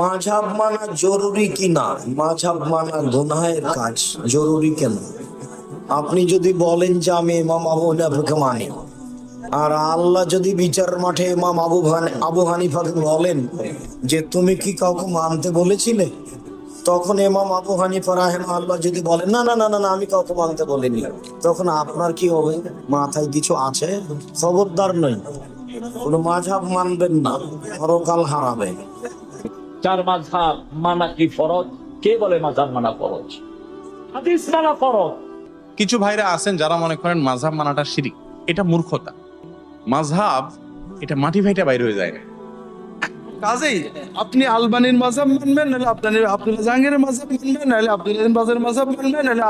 মাঝাব মানা জরুরি কিনা? মাঝাব মানা গুনাহের কাজ জরুরি কেন? আপনি যদি বলেন যে আমি ইমাম আবু হানিফাকে মানি, আর আল্লাহ যদি বিচার মাঠে ইমাম আবু আবু হানিফাকে বলেন যে তুমি কি কাউকে মানতে বলেছিলে? তখন ইমাম আবু হানিফা রাহেমা আল্লাহ যদি বলেন না না না না, আমি কাউকে মানতে বলিনি। তখন আপনার কি হবে? মাথায় কিছু আছে? খবরদার নই। কোনো মাঝাব মানবেন না। পরকাল হারাবে। চার মাঝহাব মানা কি ফরজ? কে বলে মাঝহাব মানা ফরজ? হাদিস মানা ফরজ। কিছু ভাইরা আছেন যারা মনে করেন মাঝহাব মানাটা শিরিক এটা মূর্খতা। মাঝহাব এটা মাটি ভাইটা বাইরে হয়ে যায় না। কাজেই আপনি আলবানির মাঝাব মানবেন নাহলে আপনার আব্দুল্লাহ জাহাঙ্গীরের মাঝাব মানবেন নাহলে আব্দুল বাজার মাঝাব মানবেন নাহলে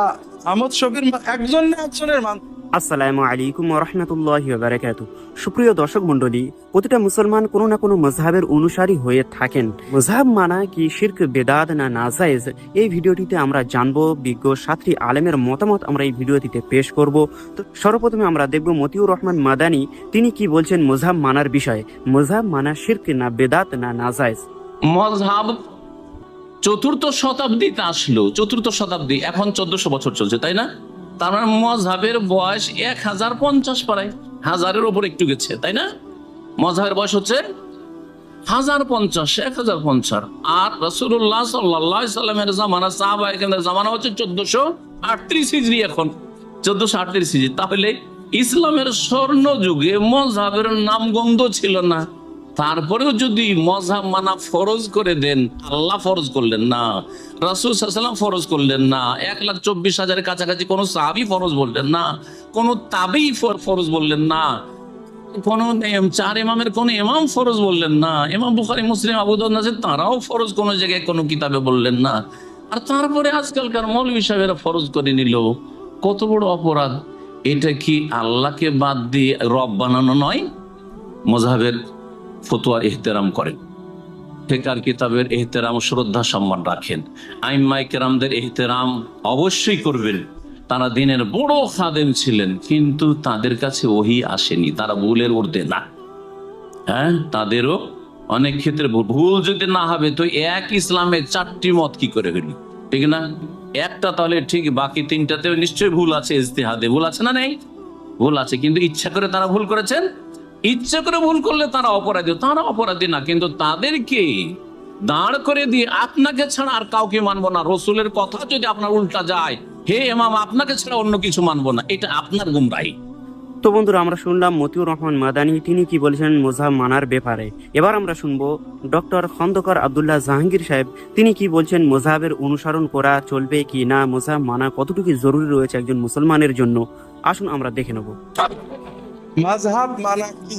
আহমদ শফির মা- একজন না একজনের মান আসসালামু আলাইকুম রহমতুল্লাহ বারাকাতু। সুপ্রিয় দর্শক মণ্ডলী, প্রতিটা মুসলমান কোনো না কোনো মজহাবের অনুসারী হয়ে থাকেন। মজহাব মানা কি শির্ক, বেদাত না নাজায়েজ? এই ভিডিওটিতে আমরা জানব, বিজ্ঞ সাতটি আলেমের মতামত আমরা এই ভিডিওটিতে পেশ করব। তো সর্বপ্রথমে আমরা দেখব মতিউর রহমান মাদানি, তিনি কি বলছেন মজহাব মানার বিষয়ে? মজহাব মানা শির্ক না বেদাত না নাজায়েজ? মজহাব চতুর্থ শতাব্দীতে আসলো। চতুর্থ শতাব্দী, এখন চোদ্দশো বছর চলছে, তাই না? তার মজহাবের বয়স এক হাজার পঞ্চাশ পারায় হাজারের ওপর একটু গেছে, তাই না? মজহাবের বয়স হচ্ছে হাজার পঞ্চাশ, এক হাজার পঞ্চাশ। আর রসুল্লাহ সাল্লাহ সাল্লামের জামানা সাহাবা এখানে জামানা হচ্ছে চোদ্দশো আটত্রিশ হিজড়ি এখন। চোদ্দশো আটত্রিশ হিজড়ি তাহলে ইসলামের স্বর্ণ যুগে মজহাবের নামগন্ধ ছিল না। তারপরেও যদি মজহাব মানা ফরজ করে দেন, আল্লাহ ফরজ করলেন না, রাসুল সাল্লাম ফরজ করলেন না, এক লাখ চব্বিশ হাজারের কাছাকাছি কোনো সাহাবি ফরজ বললেন না, কোনো তাবেই ফরজ বললেন না, কোন চার ইমামের কোন ইমাম ফরজ বললেন না, ইমাম বুখারি, মুসলিম আবুদান আছে তারাও ফরজ কোনো জায়গায় কোনো কিতাবে বললেন না। আর তারপরে আজকালকার মৌলবী সাহেবেরা ফরজ করে নিল। কত বড় অপরাধ। এটা কি আল্লাহকে বাদ দিয়ে রব বানানো নয়? মজাহের ফতোয়া এহতেরাম করেন। ফেকার কিতাবের এহতেরাম শ্রদ্ধা সম্মান রাখেন। আইম্মাই কেরামদের এহতেরাম অবশ্যই করবেন। তারা দিনের বড় খাদেম ছিলেন, কিন্তু তাদের কাছে ওহি আসেনি। তারা ভুলের ঊর্ধ্বে না। হ্যাঁ তাদেরও অনেক ক্ষেত্রে ভুল। ভুল যদি না হবে, তো এক ইসলামের চারটি মত কি করে হইল ঠিক না? একটা তাহলে ঠিক, বাকি তিনটাতে নিশ্চয়ই ভুল আছে, ইজতেহাদে ভুল আছে না নেই? ভুল আছে, কিন্তু ইচ্ছা করে তারা ভুল করেছেন? ইচ্ছা করে ভুল করলে তারা অপরাধী তারা অপরাধী না, কিন্তু তাদেরকে দাঁড় করে দিয়ে আপনাকে ছাড়া আর কাউকে মানবো না। রসুলের কথা যদি আপনার উল্টা যায়, হে এমাম আপনাকে ছাড়া অন্য কিছু মানবো না। এটা আপনার গুমরাহি। তো বন্ধুরা, আমরা শুনলাম মতিউর রহমান মাদানি, তিনি কি বলেছেন মোজাব মানার ব্যাপারে। এবার আমরা শুনব ডক্টর খন্দকার আবদুল্লাহ জাহাঙ্গীর সাহেব, তিনি কি বলছেন মোজাবের অনুসরণ করা চলবে কি না? মোজাব মানা কতটুকু জরুরি রয়েছে একজন মুসলমানের জন্য? আসুন আমরা দেখে নেব। মাঝহাব মানা কি?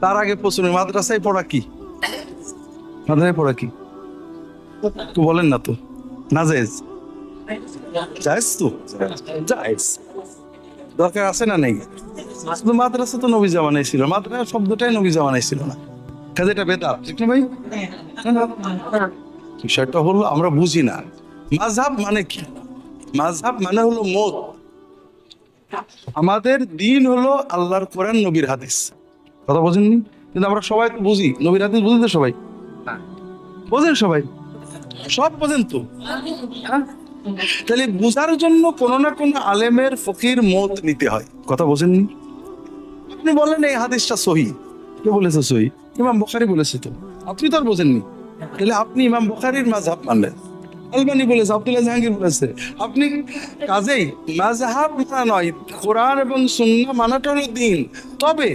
তার আগে প্রশ্ন, মাদ্রাসায় পড়া কি? মাদ্রাসায় পড়া কি? তো বলেন না তো। না জায়েজ? জায়েজ তো? জায়েজ। দরকার আছে না নেই? শুধু মাদ্রাসা তো নবী জামানায় ছিল। মাদ্রাসা শব্দটাই নবী জামানায় ছিল না। কাজে এটা বেদাত ঠিক না ভাই? বিষয়টা হলো আমরা বুঝি না। মাঝহাব মানে কি? মাঝহাব মানে হলো মত। আমাদের দিন হলো আল্লাহর কোরআন নবীর হাদিস। কথা বোঝেননি? কিন্তু আমরা সবাই তো বুঝি। নবীর হাদিস বুঝি তো সবাই? বোঝেন সবাই? সব বোঝেন তো? হ্যাঁ? তাহলে বুঝার জন্য কোনো না কোনো আলেমের ফকির মত নিতে হয়। কথা বোঝেননি? আপনি বলেন এই হাদিসটা সহি। কে বলেছে সহি? ইমাম বখারি বলেছে তো। আপনি তো আর বোঝেননি। তাহলে আপনি ইমাম বখারির মাঝহাব মানলেন। আলবানি বলেছে আব্দুল্লাহ জাহাঙ্গীর বলেছে আপনি কাজেই মাযহাব মানা নয়, কোরআন এবং সুন্নাহ মানাটা হলো দিন। তবে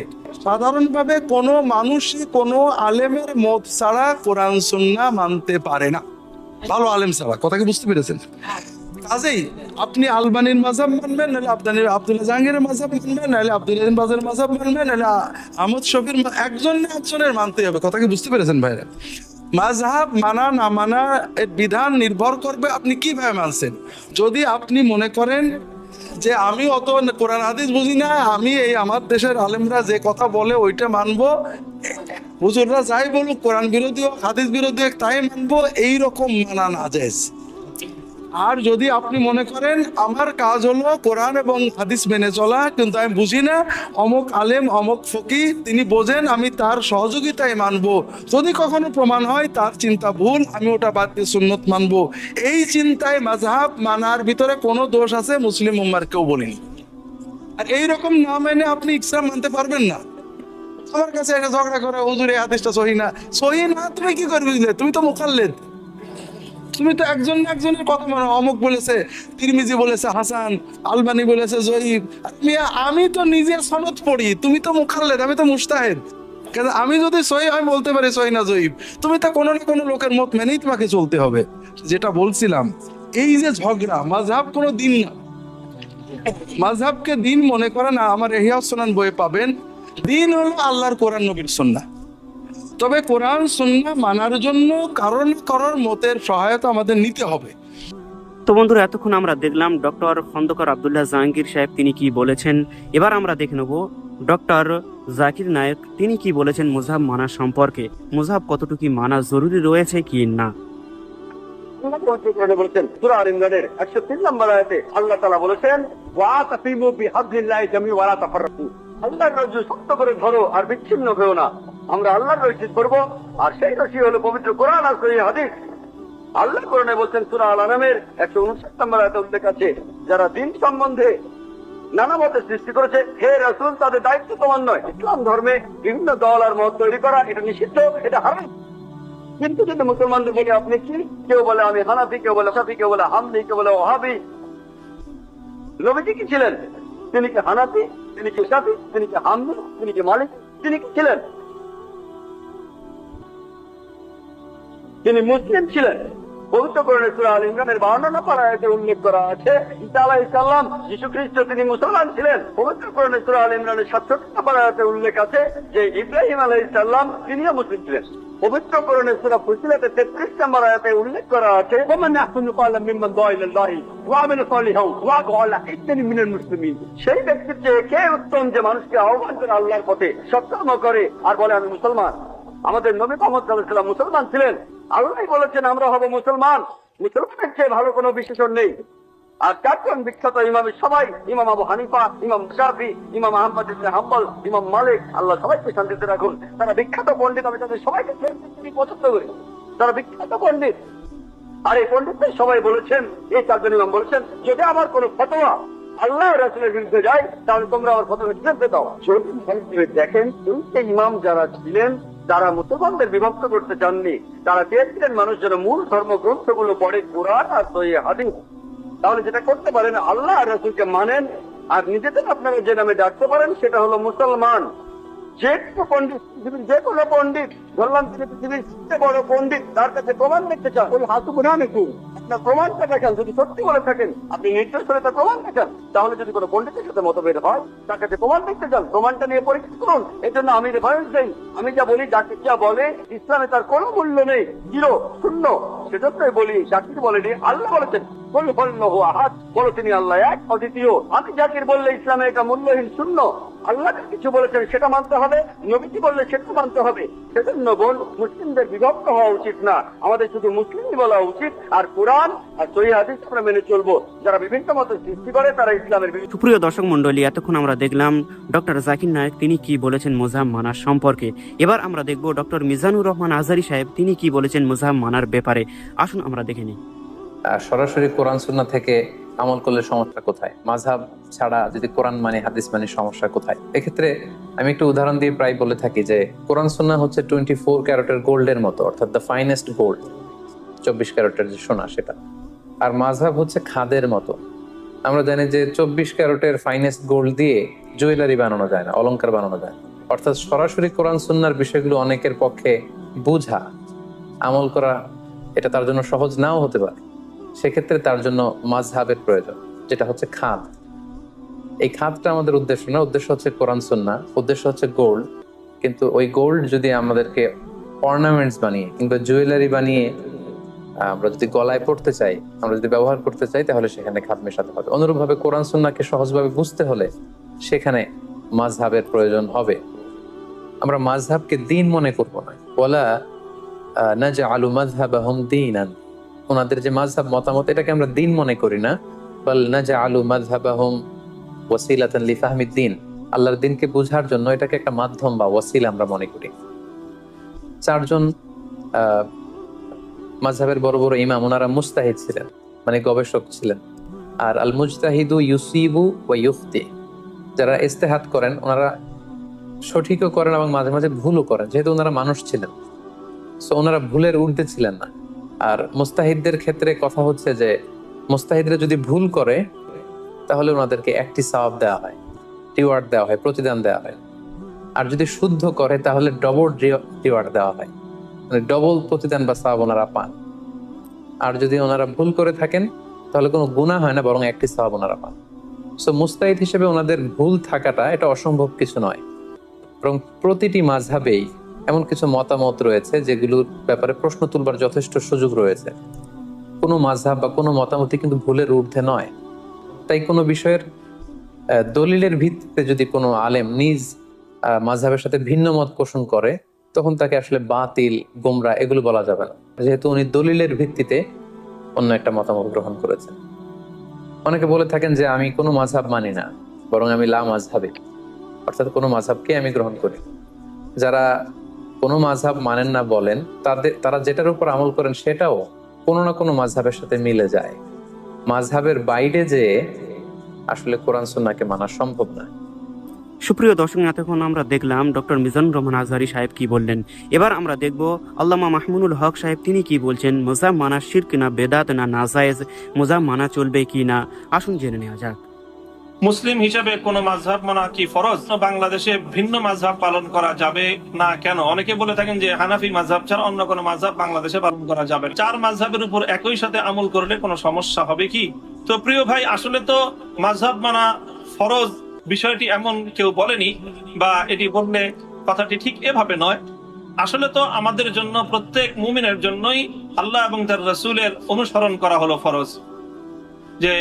সাধারণভাবে কোনো মানুষই কোনো আলেমের মত ছাড়া কোরআন সুন্নাহ মানতে পারে না। ভালো আলেম ছাড়া, কথা কি বুঝতে পেরেছেন? কাজেই আপনি আলবানির মাঝাব মানবেন, নাহলে আপনার আব্দুল্লাহ জাহাঙ্গীরের মাঝাব মানবেন, নাহলে আব্দুল বাজার মাঝাব মানবেন, নাহলে আহমদ শফির একজন না একজনের মানতে হবে। কথা কি বুঝতে পেরেছেন ভাইরা? মাঝহাব মানা না মানা এর বিধান নির্ভর করবে আপনি কীভাবে মানছেন। যদি আপনি মনে করেন যে আমি অত কোরআন হাদিস বুঝি না, আমি এই আমার দেশের আলেমরা যে কথা বলে ওইটা মানবো, হুজুররা যাই বলুক, কোরআন বিরোধী হোক, হাদিস বিরোধী হোক, তাই মানবো, এইরকম মানা না যায় আর যদি আপনি মনে করেন, আমার কাজ হলো কোরআন এবং হাদিস মেনে চলা, কিন্তু আমি বুঝি না, অমুক আলেম, অমুক ফকি তিনি বোঝেন, আমি তার সহযোগিতায় মানব। যদি কখনো প্রমাণ হয়, তার চিন্তা ভুল, আমি ওটা বাদ দিয়ে সুন্নত মানব। এই চিন্তায় মাঝহাব মানার ভিতরে কোনো দোষ আছে? মুসলিম উম্মার কেউ বলিনি। আর এইরকম না মেনে আপনি ইসলাম মানতে পারবেন না। আমার কাছে একটা ঝগড়া করে, হুজুর হাদিসটা সহি না। সহি না, তুমি কি করবে? তুমি তো মুখাল্লেদ। তুমি তো একজন একজনের কথা মানে অমুক বলেছে, তিরমিজি বলেছে, হাসান, আলবানি বলেছে জয়ীব মিয়া, আমি তো নিজের সনদ পড়ি, তুমি তো মুখাল্লেদ, আমি তো মুস্তাহেদ। আমি যদি সহি আমি বলতে পারি সহি না জয়ীব তুমি তো কোনো না কোনো লোকের মত মেনেই তোমাকে চলতে হবে, যেটা বলছিলাম। এই যে ঝগড়া, মাঝহাব কোনো দিন না। মাঝহাবকে দিন মনে করে না, আমার এহিয়া সোনান বইয়ে পাবেন। দিন হলো আল্লাহর কোরআন নবীর সন্না তবে কোরআন সন্না মানার জন্য কারণ করার মতের সহায়তা আমাদের নিতে হবে। তো বন্ধুরা এতক্ষণ আমরা দেখলাম ডক্টর খন্দকার আবদুল্লাহ জাহাঙ্গীর সাহেব তিনি কি বলেছেন। এবার আমরা দেখে নেব ডক্টর জাকির নায়ক তিনি কি বলেছেন মুজাহাব মানা সম্পর্কে। মুজাহাব কতটুকু মানা জরুরি রয়েছে কি না? বলেছেন সূরা ইমরানের 103 নম্বর আয়াতে আল্লাহ তাআলা বলেছেন ওয়া তাসিমু বিহাবলিল্লাহি জামি ওয়া লা তাফাররাকু। আল্লাহর রজ্জু শক্ত করে ধরো আর বিচ্ছিন্ন হও না। আমরা আল্লাহর রশি করব, আর সেই রশি হলো পবিত্র কোরআন, আর সহিহ হাদিস। আল্লাহ কোরআনে বলছেন, সূরা আল আনামের 159 নম্বর আয়াতে উল্লেখ আছে, যারা দিন সম্বন্ধে নানা মতের সৃষ্টি করেছে, হে রাসূল, তাদের দায়িত্ব তোমার নয়। ইসলাম ধর্মে বিভিন্ন দল আর মত তৈরি করা, এটা নিষিদ্ধ, এটা হারাম। কিন্তু যদি মুসলমানদের বলি, আপনি কি? কেউ বলে, আমি হানাফি কেউ বলে, সাফি, কেউ বলে, হামদি কেউ বলে, ওহাবি নবীজি কি ছিলেন? তিনি কি হানাফি, তিনি কি সাফি, তিনি কি হামদু তিনি কি মালিক, তিনি কি ছিলেন? তিনি মুসলিম ছিলেন। সুরা আল ইমরানের আয়াতে উল্লেখ করা আছে আলাহ ইসলাম যীশু খ্রিস্ট তিনি মুসলমান ছিলেন। সুরা আল ইমরানের সাতষট্টি উল্লেখ আছে যে ইব্রাহিম আলাহ ইসলাম তিনিও মুসলিম ছিলেন। সুরা ফুসিলাতে তেত্রিশ নম্বর আয়াতে উল্লেখ করা আছে, ওমান মিম্মান ওয়া ওয়া মুসলিমিন। সেই ব্যক্তির চেয়ে কে উত্তম যে মানুষকে আহ্বান করে আল্লাহর পথে সৎকর্ম করে আর বলে, আমি মুসলমান। আমাদের নবী মোহাম্মদ সাল্লাল্লাহু মুসলমান ছিলেন। আল্লাহ বলেছেন, আমরা হব মুসলমান। মুসলমানের চেয়ে ভালো কোনো বিশেষণ নেই। আর চারজন বিখ্যাত ইমামের সবাই, ইমাম আবু হানিফা, ইমাম শাফি, ইমাম আহমদ হাম্বল, ইমাম মালিক, আল্লাহ সবাইকে শান্তিতে রাখুন। তারা বিখ্যাত পণ্ডিত, আমি তাদের সবাইকে পছন্দ করি। তারা বিখ্যাত পণ্ডিত। আর এই পণ্ডিতদের সবাই বলেছেন, এই চারজন ইমাম বলেছেন, যদি আমার কোনো ফতোয়া আল্লাহ রাসুলের বিরুদ্ধে যায়, তাহলে তোমরা আমার ফতোয়া দেখেন, এই ইমাম যারা ছিলেন যারা মুসলমানদের বিভক্ত করতে চাননি, তারা চেয়েছিলেন মানুষ যেন মূল ধর্মগ্রন্থগুলো পড়ে, কোরআন আর সহি হাদিস। তাহলে যেটা করতে পারেন, আল্লাহ আর রসুলকে মানেন, আর নিজেদের আপনারা যে নামে ডাকতে পারেন, সেটা হলো মুসলমান। যে কোনো পন্ডিত পৃথিবীর যে কোনো পন্ডিত ধরলাম পৃথিবীর সবচেয়ে বড় পণ্ডিত, তার কাছে প্রমাণ দেখতে চান। ওই হাতু আপনার প্রমাণটা দেখান যদি সত্যি বলে থাকেন, আপনি নির্দেশ করে তার প্রমাণ দেখান তাহলে যদি কোনো পণ্ডিতের সাথে মতভেদ হয়, তার কাছে প্রমাণ দেখতে চান প্রমাণটা নিয়ে পরীক্ষা করুন। এর জন্য আমি রেফারেন্স দেই, আমি যা বলি, যাকে যা বলে, ইসলামে তার কোনো মূল্য নেই, জিরো, শূন্য। সেজন্যই বলি, যাকে বলেনি, আল্লাহ বলেছেন আহাত বলো তিনি আল্লাহ এক, অদ্বিতীয়। আমি জাকির বললে ইসলামে এটা মূল্যহীন শূন্য। আল্লাহ কিছু বলেছেন সেটা মানতে হবে, নবীজি বললে সেটা মানতে হবে। সেজন্য বল, মুসলিমদের বিভক্ত হওয়া উচিত না। আমাদের শুধু মুসলিমই বলা উচিত, আর কোরআন আর মেনে চলবো। যারা বিভিন্ন মতের সৃষ্টি করে, তারা ইসলামের সুপ্রিয় দর্শক মন্ডলী এতক্ষণ আমরা দেখলাম ডক্টর জাকির নায়ক তিনি কি বলেছেন মুজাহাব মানার সম্পর্কে। এবার আমরা দেখব ডক্টর মিজানুর রহমান আজারি সাহেব তিনি কি বলেছেন মুজাহাব মানার ব্যাপারে। আসুন আমরা দেখে নিই। সরাসরি কোরআন সুন্না থেকে আমল করলে সমস্যা কোথায়? মাঝহাব ছাড়া যদি কোরআন মানে হাদিস মানে সমস্যা কোথায়? এক্ষেত্রে আমি একটু উদাহরণ দিয়ে প্রায় বলে থাকি যে, কোরআন সুন্না হচ্ছে টোয়েন্টি ফোর ক্যারেটের গোল্ডের মতো, অর্থাৎ দ্য ফাইনেস্ট গোল্ড চব্বিশ ক্যারেটের যে সোনা সেটা। আর মাঝহাব হচ্ছে খাদের মতো। আমরা জানি যে, চব্বিশ ক্যারেটের ফাইনেস্ট গোল্ড দিয়ে জুয়েলারি বানানো যায় না, অলংকার বানানো যায় না। অর্থাৎ সরাসরি কোরআন সুন্নার বিষয়গুলো অনেকের পক্ষে বোঝা, আমল করা, এটা তার জন্য সহজ নাও হতে পারে। সেক্ষেত্রে তার জন্য মাঝহাবের প্রয়োজন, যেটা হচ্ছে খাদ। এই খাদটা আমাদের উদ্দেশ্য না, উদ্দেশ্য হচ্ছে কোরআন সুন্না উদ্দেশ্য হচ্ছে গোল্ড। কিন্তু ওই গোল্ড যদি আমাদেরকে অর্নামেন্টস বানিয়ে কিংবা জুয়েলারি বানিয়ে, আমরা যদি গলায় পড়তে চাই, আমরা যদি ব্যবহার করতে চাই, তাহলে সেখানে খাদ মেশাতে হবে। অনুরূপভাবে কোরআন সুন্নাকে সহজভাবে বুঝতে হলে সেখানে মাঝহাবের প্রয়োজন হবে। আমরা মাঝহাবকে দিন মনে করব না। বলা না যে আলু মাঝহাব দিন ওনাদের যে মাঝহাব মতামত, এটাকে আমরা দিন মনে করি না। বল না যে আলু মাঝহাবাহুম ওয়াসিলাতান লিফাহমিদ দিন আল্লাহর দিনকে বোঝার জন্য এটাকে একটা মাধ্যম বা ওয়াসিল আমরা মনে করি। চারজন মাঝহাবের বড় বড় ইমাম, ওনারা মুস্তাহিদ ছিলেন মানে গবেষক ছিলেন। আর আল মুজতাহিদু ইউসিবু ওয়া ইউফতি। যারা ইস্তেহাত করেন, ওনারা সঠিকও করেন এবং মাঝে মাঝে ভুলও করেন, যেহেতু ওনারা মানুষ ছিলেন। সো ওনারা ভুলের ঊর্ধ্বে ছিলেন না। আর মুস্তাহিদদের ক্ষেত্রে কথা হচ্ছে যে, মুস্তাহিদরা যদি ভুল করে, তাহলে ওনাদেরকে একটি সওয়াব দেওয়া হয় রিওয়ার্ড দেওয়া হয়, প্রতিদান দেওয়া হয়। আর যদি শুদ্ধ করে, তাহলে ডবল রিওয়ার্ড দেওয়া হয়। মানে ডবল প্রতিদান বা সওয়াব ওনারা পান। আর যদি ওনারা ভুল করে থাকেন, তাহলে কোনো গুণা হয় না, বরং একটি সওয়াব ওনারা পান। সো মুস্তাহিদ হিসেবে ওনাদের ভুল থাকাটা, এটা অসম্ভব কিছু নয়। বরং প্রতিটি মাঝহাবেই এমন কিছু মতামত রয়েছে যেগুলোর ব্যাপারে প্রশ্ন তুলবার যথেষ্ট সুযোগ রয়েছে। কোনো মাঝহাব বা কোনো মতামতই কিন্তু ভুলের ঊর্ধ্বে নয়। তাই কোনো বিষয়ের দলিলের ভিত্তিতে যদি কোনো আলেম নিজ মাঝহাবের সাথে ভিন্ন মত পোষণ করে, তখন তাকে আসলে বাতিল, গোমরা এগুলো বলা যাবে না। যেহেতু উনি দলিলের ভিত্তিতে অন্য একটা মতামত গ্রহণ করেছেন। অনেকে বলে থাকেন যে আমি কোনো মাঝহাব মানি না, বরং আমি লা মাঝহাবে অর্থাৎ কোনো মাঝহাবকে আমি গ্রহণ করি যারা কোনো মাঝহাব মানেন না বলেন, তাদের তারা যেটার উপর আমল করেন সেটাও কোনো না কোনো মাঝহাবের সাথে মিলে যায়। মাঝহাবের বাইরে যে আসলে কোরআন সুন্নাহকে মানা সম্ভব না সুপ্রিয় দর্শক এতক্ষণ আমরা দেখলাম ডক্টর মিজানুর রহমান আজহারি সাহেব কি বললেন। এবার আমরা দেখব আল্লামা মাহমুদুল হক সাহেব তিনি কি বলছেন মোজাম মানা শির্ক না বেদাত না নাজায়েজ মোজাম মানা চলবে কি না? আসুন জেনে নেওয়া যাক। মুসলিম হিসেবে কোন মাঝহাব মানা কি ফরজ? বাংলাদেশে ভিন্ন মাঝহাব পালন করা যাবে না কেন? অনেকে বলে থাকেন যে হানাফি মাঝহাব ছাড়া অন্য কোনো মাঝহাব বাংলাদেশে পালন করা যাবে চার মাঝহাবের উপর একই সাথে আমল করলে কোনো সমস্যা হবে কি? তো প্রিয় ভাই, আসলে তো মাঝহাব মানা ফরজ বিষয়টি এমন কেউ বলেনি বা এটি বললে কথাটি ঠিক এভাবে নয়। আসলে তো আমাদের জন্য, প্রত্যেক মুমিনের জন্যই আল্লাহ এবং তার রসুলের অনুসরণ করা হলো ফরজ। যে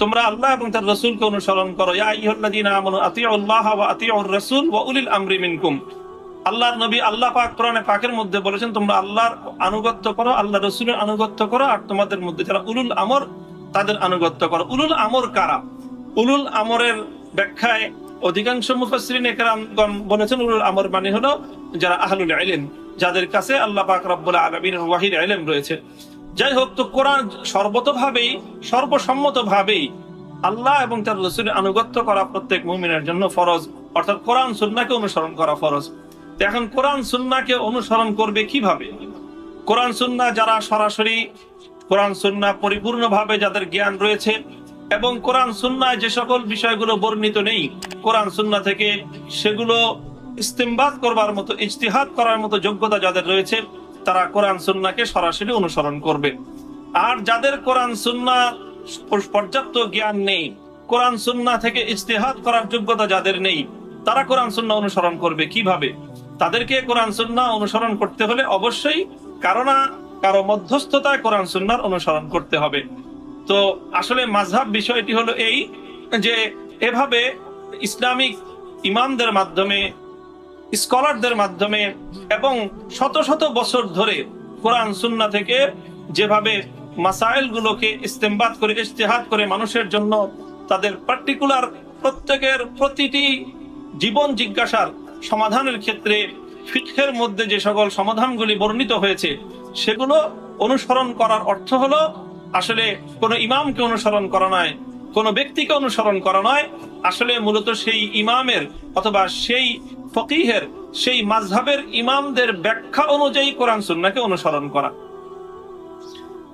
তোমরা আল্লাহ এবং তার রসুলকে অনুসরণ করো। আল্লাহর নবী আল্লাহ পাক কোরআনে পাকের মধ্যে বলেছেন, তোমরা আল্লাহর আনুগত্য করো আল্লাহ রসুলের আনুগত্য করো, আর তোমাদের মধ্যে যারা উলুল আমর, তাদের আনুগত্য করো। উলুল আমর কারা? উলুল আমরের ব্যাখ্যায় অধিকাংশ মুফাসসিরিন একরামগণ বলেছেন, উলুল আমর মানে হলো যারা আহলুল আইলেন যাদের কাছে আল্লাহ পাক রব্বুল আলামিনের ওয়াহির ইলম রয়েছে। যাই হোক, তো কোরআন সর্বতভাবেই, সর্বসম্মতভাবেই আল্লাহ এবং তার রসুলের আনুগত্য করা প্রত্যেক মুমিনের জন্য ফরজ। অর্থাৎ কোরআন সুন্নাকে অনুসরণ করা ফরজ। এখন কোরআন সুন্নাকে অনুসরণ করবে কীভাবে? কোরআন সুন্না যারা সরাসরি, কোরআন সুন্না পরিপূর্ণভাবে যাদের জ্ঞান রয়েছে, এবং কোরআন সুন্নায় যে সকল বিষয়গুলো বর্ণিত নেই, কোরআন সুন্না থেকে সেগুলো ইস্তেমবাদ করবার মতো, ইজতিহাদ করার মতো যোগ্যতা যাদের রয়েছে তারা কোরআন সুন্নাকে সরাসরি অনুসরণ করবে। আর যাদের কোরআন সুন্না পর্যাপ্ত জ্ঞান নেই, কোরআন সুন্না থেকে ইজতিহাদ করার যোগ্যতা যাদের নেই, তারা কোরআন সুন্না অনুসরণ করবে কীভাবে? তাদেরকে কোরআন সুন্না অনুসরণ করতে হলে অবশ্যই কারও না কারও মধ্যস্থতায় কোরআন সুন্নার অনুসরণ করতে হবে। তো আসলে মাঝহাব বিষয়টি হলো এই যে, এভাবে ইসলামিক ইমামদের মাধ্যমে স্কলারদের মাধ্যমে এবং শত শত বছর ধরে কোরআন সুন্না থেকে যেভাবে মাসাইল গুলোকে ইস্তেমবাদ করে ইস্তেহাদ করে মানুষের জন্য তাদের পার্টিকুলার প্রত্যেকের প্রতিটি জীবন জিজ্ঞাসার সমাধানের ক্ষেত্রে ফিকের মধ্যে যে সকল সমাধানগুলি বর্ণিত হয়েছে, সেগুলো অনুসরণ করার অর্থ হলো আসলে কোনো ইমামকে অনুসরণ করা নয়, কোনো ব্যক্তিকে অনুসরণ করা নয়। আসলে মূলত সেই ইমামের অথবা সেই ফকিহের সেই মাঝহাবের ইমামদের ব্যাখ্যা অনুযায়ী কোরআন সুন্নাকে অনুসরণ করা।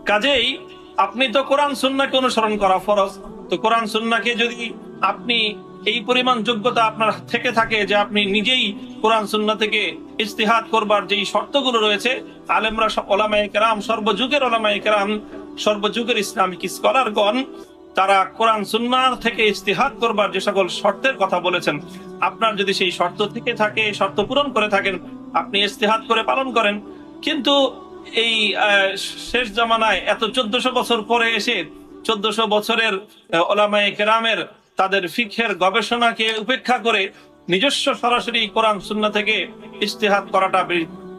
কাজেই আপনি তো কোরআন সুন্নাকে অনুসরণ করা ফরজ। তো কোরআন সুন্নাকে যদি আপনি এই পরিমাণ যোগ্যতা আপনার থেকে থাকে যে আপনি নিজেই কোরআন সুন্না থেকে ইস্তিহাদ করবার যেই শর্তগুলো রয়েছে, আলেমরা সব ওলামায়ে কেরাম, সর্বযুগের ওলামায়ে কেরাম, সর্বযুগের ইসলামিক স্কলারগণ তারা কোরআন সুন্নার থেকে ইস্তিহাদ করবার যে সকল শর্তের কথা বলেছেন, আপনার যদি সেই শর্ত থেকে থাকে শর্ত পূরণ করে থাকেন, আপনি ইস্তিহাদ করে পালন করেন। কিন্তু এই শেষ জামানায় এত চোদ্দশো বছর পরে এসে চোদ্দশো বছরের ওলামায় কেরামের তাদের ফিখের গবেষণাকে উপেক্ষা করে নিজস্ব সরাসরি কোরআন সুন্না থেকে ইস্তেহাদ করাটা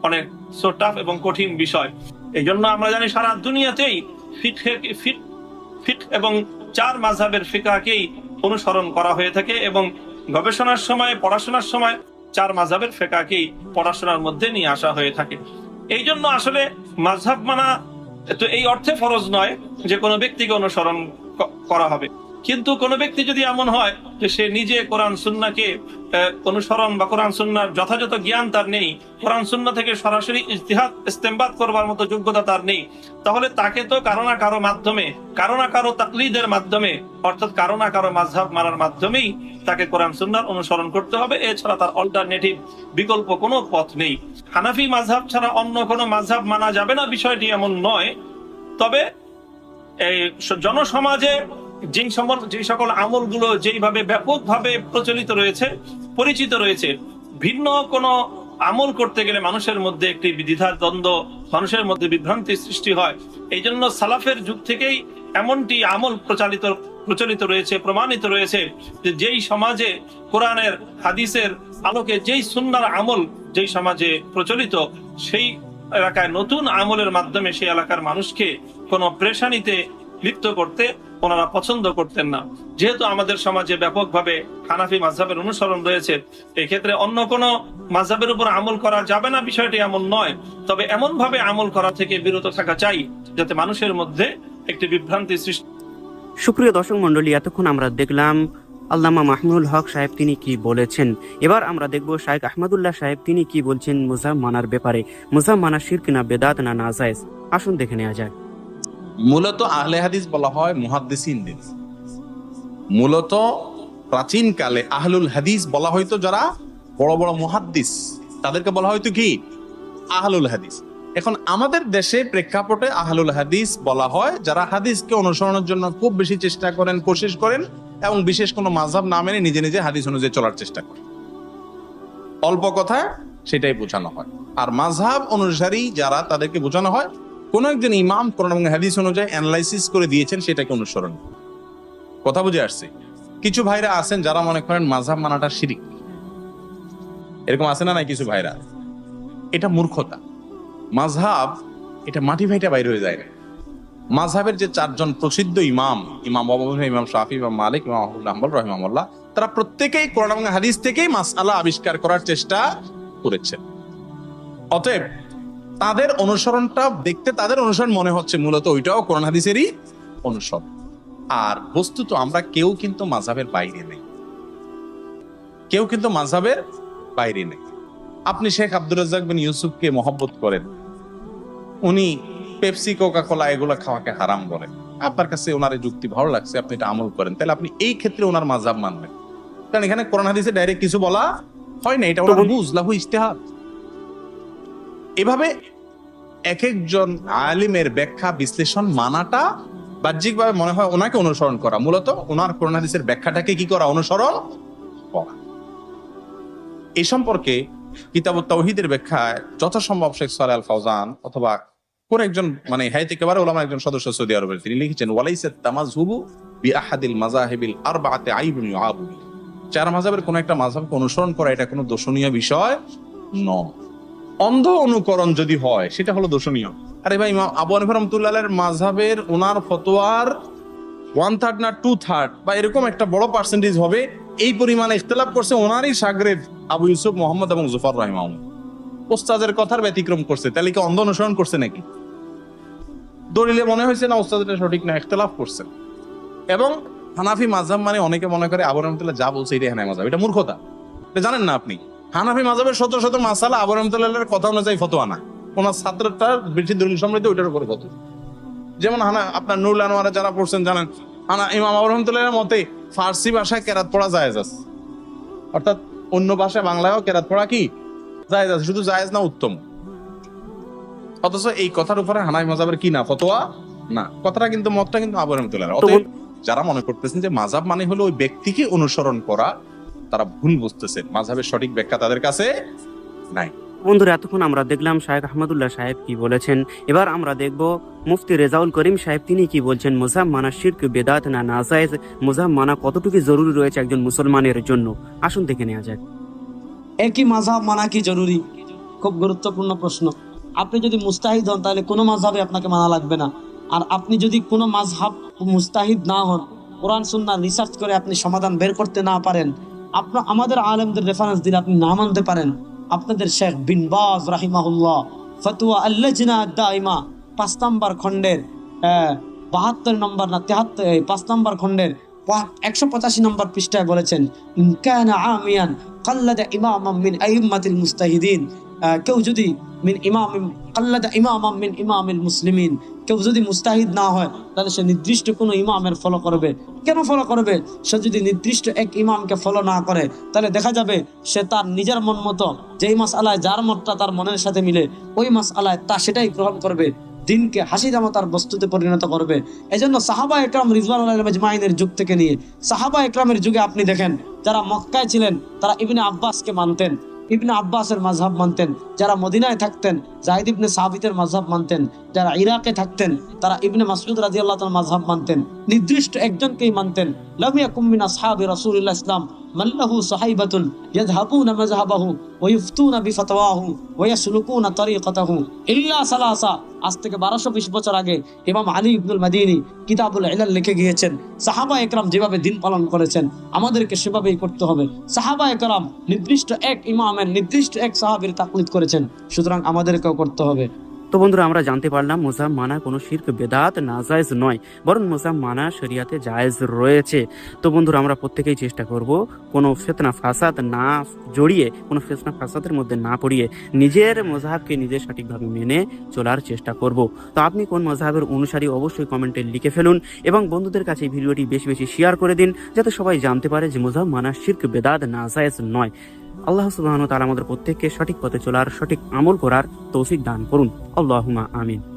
অনেক সোটাফ এবং কঠিন বিষয়। এই জন্য আমরা জানি সারা দুনিয়াতেই ফিট ফিট ফিট এবং চার মাঝাবের ফিকাকেই অনুসরণ করা হয়ে থাকে এবং গবেষণার সময়, পড়াশোনার সময় চার মাঝাবের ফেকাকেই পড়াশোনার মধ্যে নিয়ে আসা হয়ে থাকে। এই জন্য আসলে মাঝহাব মানা তো এই অর্থে ফরজ নয় যে কোনো ব্যক্তিকে অনুসরণ করা হবে। কিন্তু কোনো ব্যক্তি যদি এমন হয় যে সে নিজে কোরআন, সুন্নাকে অনুসরণ বা কোরআন, সুন্নার যথাযথ জ্ঞান তার নেই, কোরআন, সুন্না থেকে সরাসরি ইজতিহাদ, ইস্তেমবাদ করবার মতো যোগ্যতা তার নেই, তাহলে তাকে তো কারও না কারও মাধ্যমে, কারও না কারও তাকলিদের মাধ্যমে, অর্থাৎ কারও না কারও মাঝহাব মানার মাধ্যমেই তাকে কোরআন, সুন্নার অনুসরণ করতে হবে। এছাড়া তার অল্টারনেটিভ বিকল্প কোনো পথ নেই। হানাফি মাঝহাব ছাড়া অন্য কোনো মাঝহাব মানা যাবে না, বিষয়টি এমন নয়। তবে এই জনসমাজে যেই সকল যে সকল আমলগুলো যেইভাবে ব্যাপকভাবে প্রচলিত রয়েছে, পরিচিত রয়েছে, ভিন্ন কোনো আমল করতে গেলে মানুষের মধ্যে একটি দ্বিধা, দ্বন্দ্ব, মানুষের মধ্যে বিভ্রান্তি সৃষ্টি হয়। এই জন্য সালাফের যুগ থেকেই এমনটি আমল প্রচালিত, প্রচলিত রয়েছে, প্রমাণিত রয়েছে যে যেই সমাজে কোরআনের, হাদিসের আলোকে যেই সুন্দর আমল যেই সমাজে প্রচলিত, সেই এলাকায় নতুন আমলের মাধ্যমে সেই এলাকার মানুষকে কোনো প্রেশানিতে লিপ্ত করতে, ওনারা পছন্দ করতেন না। যেহেতু আমাদের সমাজে ব্যাপকভাবে হানাফি মাঝহাবের অনুসরণ রয়েছে, এক্ষেত্রে অন্য কোনো মাঝহাবের উপর আমল করা যাবে না, বিষয়টি এমন নয়। তবে এমন ভাবে আমল করা থেকে বিরত থাকা চাই, যাতে মানুষের মধ্যে একটি বিভ্রান্তি সৃষ্টি সুপ্রিয় দর্শক মন্ডলী এতক্ষণ আমরা দেখলাম আল্লামা মাহমুদুল হক সাহেব তিনি কি বলেছেন। এবার আমরা দেখব শাহেখ আহমদুল্লাহ সাহেব তিনি কি বলছেন মুজাম মানার ব্যাপারে। মুজাম মানা শিরক না বেদাত না নাজায়েজ? আসুন দেখে নেওয়া যাক। মূলত আহলে হাদিস বলা হয় মুহাদ্দিসিনদের। মূলত প্রাচীন কালে আহলুল হাদিস বলা হয়তো যারা বড় বড় মুহাদ্দিস। তাদেরকে বলা হয়তো কি? আহলুল হাদিস। এখন আমাদের দেশে প্রেক্ষাপটে আহলুল হাদিস বলা হয় যারা হাদিসকে অনুসরণের জন্য খুব বেশি চেষ্টা করেন, কোশিশ করেন এবং বিশেষ কোনো মাযহাব না মেনে নিজে নিজে হাদিস অনুযায়ী চলার চেষ্টা করেন। অল্প কথা সেটাই বোঝানো হয়। আর মাযহাব অনুসারী যারা তাদেরকে বোঝানো হয় কোন একজন ইমাম কোরআন এবং হাদিস অনুযায়ী অ্যানালাইসিস করে দিয়েছেন সেটাকে অনুসরণ। কথা বুঝে আসছে? কিছু ভাইরা আছেন যারা মনে করেন মাঝহাব মানাটা শিরিক। এরকম আছে না নাই কিছু ভাইরা? এটা মূর্খতা। মাঝহাব এটা মাটি ভাইটা বাইরে হয়ে যায় না। মাঝহাবের যে চারজন প্রসিদ্ধ ইমাম ইমাম ইমাম শাফি, ইমাম মালিক, ইমাম হাম্বল রহিমাহুল্লাহ, তারা প্রত্যেকেই কোরআন হাদিস থেকেই মাসআলা আবিষ্কার করার চেষ্টা করেছেন। অতএব তাদের অনুসরণটা দেখতে তাদের অনুসরণ মনে হচ্ছে মূলত ওইটাও কোরআন হাদিসেরই অনুসরণ। আর বস্তুত আমরা কেউ কিন্তু মাঝহাবের বাইরে নেই। কেউ কিন্তু মাঝহাবের বাইরে নেই। আপনি শেখ আব্দুর রাজ্জাক বিন ইউসুফকে মহব্বত করেন উনি পেপসি কোকা কোলা এগুলো খাওয়াকে হারাম বলেন আপনার কাছে ওনার যুক্তি ভালো লাগছে আপনি এটা আমল করেন। তাহলে আপনি এই ক্ষেত্রে ওনার মাঝহাব মানবেন। কারণ এখানে কোরআন হাদিসে ডাইরেক্ট কিছু বলা হয় না এটা ওনার বুঝ লাহু এভাবে এক একজন আলিমের ব্যাখ্যা, বিশ্লেষণ মানাটা বাহ্যিকভাবে মনে হয় ওনাকে অনুসরণ করা। মূলত ওনার কোরআন ব্যাখ্যাটাকে কি করা? অনুসরণ করা। এই সম্পর্কে কিতাব তৌহিদের ব্যাখ্যায় যথাসম্ভব শেখ সালে আল ফাউজান অথবা কোন একজন মানে হাইতে একেবারে ওলামা একজন সদস্য সৌদি আরবের, তিনি লিখেছেন ওয়ালাইসে তামাজহুবু বি আহাদিল মাজাহিবিল আরবাআতি আইবুন ইউআবু চার মাযহাবের কোন একটা মাযহাবকে অনুসরণ করা এটা কোনো দোষণীয় বিষয় নয়। অন্ধ অনুকরণ যদি হয়, সেটা হলো দোষণীয় আরে ভাই আবু হানিফা রহমতুল্লাহের ওনার ফতোয়ার ওয়ান থার্ড না টু থার্ড বা এরকম একটা বড় পার্সেন্টেজ হবে, এই পরিমাণে ইখতলাফ করছে ওনারই সাগরেদ আবু ইউসুফ মোহাম্মদ এবং জুফার রহিমাম ওস্তাদের কথার ব্যতিক্রম করছে, তাহলে কি অন্ধ অনুসরণ করছে নাকি? দলিলে মনে হয়েছে না ওস্তাদ এটা সঠিক না, ইখতলাফ করছে। এবং হানাফি মাঝহাব মানে অনেকে মনে করে আবু রহমতুল্লাহ যা বলছে এটাই হানাফি মাঝহাব এটা মূর্খতা। এটা জানেন না আপনি? হানাফি মাযহাবের শত শত মাসালা আবু রহমতুল্লাহের কথা অনুযায়ী ফতোয়া না। ওনার ছাত্রটা বেশি দলিল সমৃদ্ধ ওইটার উপরে ফতোয়া। যেমন হানা আপনার নুরুল আনোয়ারা যারা পড়ছেন জানেন হানা ইমাম আবু রহমতুল্লাহের মতে ফার্সি ভাষায় কেরাত পড়া জায়েজ আছে। অর্থাৎ অন্য ভাষায় বাংলায়ও কেরাত পড়া কি? জায়েজ আছে শুধু জায়েজ না উত্তম। অথচ এই কথার উপরে হানাফি মাযহাবের কি না ফতোয়া? না। কথাটা কিন্তু মতটা কিন্তু আবু রহমতুল্লাহ অতএব যারা মনে করতেছেন যে মাযহাব মানে হলো ওই ব্যক্তিকে অনুসরণ করা তারা ভুল বুঝতেছেন মাযহাবের সঠিক ব্যাখ্যা তাদের কাছে নাই। বন্ধুরা এতক্ষণ আমরা দেখলাম শাহেখ আহমদুল্লাহ সাহেব কি বলেছেন। এবার আমরা দেখব মুফতি রেজাউল করিম সাহেব তিনি কি বলছেন মুজাম মানা শিরক বেদাত না নাজায়েজ? মুজাম মানা কতটুকু জরুরি রয়েছে একজন মুসলমানের জন্য? আসুন দেখে নেওয়া যাক। একই মাঝহাব মানা কি জরুরি? খুব গুরুত্বপূর্ণ প্রশ্ন। আপনি যদি মুস্তাহিদ হন তাহলে কোনো মাঝহাবে আপনাকে মানা লাগবে না। আর আপনি যদি কোনো মাঝহাব মুস্তাহিদ না হন কোরআন সুন্না রিসার্চ করে আপনি সমাধান বের করতে না পারেন আপনার আমাদের আলেমদের রেফারেন্স দিলে আপনি না মানতে পারেন। আপনাদের শেখ বিন বাজ রাহিমাহুল্লাহ, ফতুয়া আল্লাজনা দাইমা পাঁচ নম্বর খণ্ডের বাহাত্তর নম্বর না, তেহাত্তর পাঁচ নম্বর খণ্ডের একশো পঁচাশি নম্বর পৃষ্ঠায় বলেছেন আমিয়ান কাল্লাদা ইমামাম মিন আইম্মাতিল মুস্তাহিদিন। কেউ যদি মিন ইমাম কাল্লাদা ইমামাম মিন ইমামিল মুসলিমিন কেউ যদি মুস্তাহিদ না হয়, তাহলে সে নির্দিষ্ট কোনো ইমামের ফলো করবে। কেন ফলো করবে? সে যদি নির্দিষ্ট এক ইমামকে ফলো না করে, তাহলে দেখা যাবে সে তার নিজের মন মতো, যেই মাস আলায় যার মতটা তার মনের সাথে মিলে, ওই মাস আলায় তা সেটাই গ্রহণ করবে, দিনকে হাসি জামাতার বস্তুতে পরিণত করবে। এজন্য সাহাবা একরাম রিজওয়ান মাজমাইনের যুগ থেকে নিয়ে, সাহাবা একরামের যুগে আপনি দেখেন, যারা মক্কায় ছিলেন, তারা ইবনে আব্বাসকে মানতেন, ইবনে আব্বাসের মাঝহাব মানতেন, যারা মদিনায় থাকতেন জাহিদ ইবনে সাহাবিতের মাঝহাব মানতেন যারা ইরাকে থাকতেন, তারা ইবনে মাসউদ রাদিয়াল্লাহু তাআলার মাযহাব মানতেন। নির্দিষ্ট একজনকেই মানতেন। লাম ইয়াকুম মিন আসহাবি ইসলাম মাল্লাহু সাহাইবাতুন ওয়া ওয়া তরিকাতাহু ইল্লা সালাসা। আজ থেকে 1220 বছর আগে ইমাম আলী ইবনুল মাদিনী কিতাবুল ইলাল লিখে গিয়েছেন, সাহাবা একরাম যেভাবে দিন পালন করেছেন, আমাদেরকে সেভাবেই করতে হবে। সাহাবা একরাম নির্দিষ্ট এক ইমামের নির্দিষ্ট এক সাহাবীর তাকলিদ করেছেন, সুতরাং আমাদেরকেও করতে হবে। তো বন্ধুরা, আমরা জানতে পারলাম মোজাম মানা কোনো শির্ক বেদাত নাজায়েজ নয়, বরং মোজাম মানা শরিয়াতে জায়েজ রয়েছে। তো বন্ধুরা, আমরা প্রত্যেকেই চেষ্টা করব কোনো ফেতনা ফাসাদ না জড়িয়ে, কোনো ফেতনা ফাসাদের মধ্যে না পড়িয়ে নিজের মজাহাবকে নিজে সঠিকভাবে মেনে চলার চেষ্টা করব। তো আপনি কোন মজাহাবের অনুসারী অবশ্যই কমেন্টে লিখে ফেলুন এবং বন্ধুদের কাছে ভিডিওটি বেশি বেশি শেয়ার করে দিন, যাতে সবাই জানতে পারে যে মোজাম মানা শির্ক বেদাত নাজায়েজ নয়। আল্লাহ সুবাহ তালা আমাদের প্রত্যেককে সঠিক পথে চলার, সঠিক আমল করার তৌফিক দান করুন। আল্লাহমা আমিন।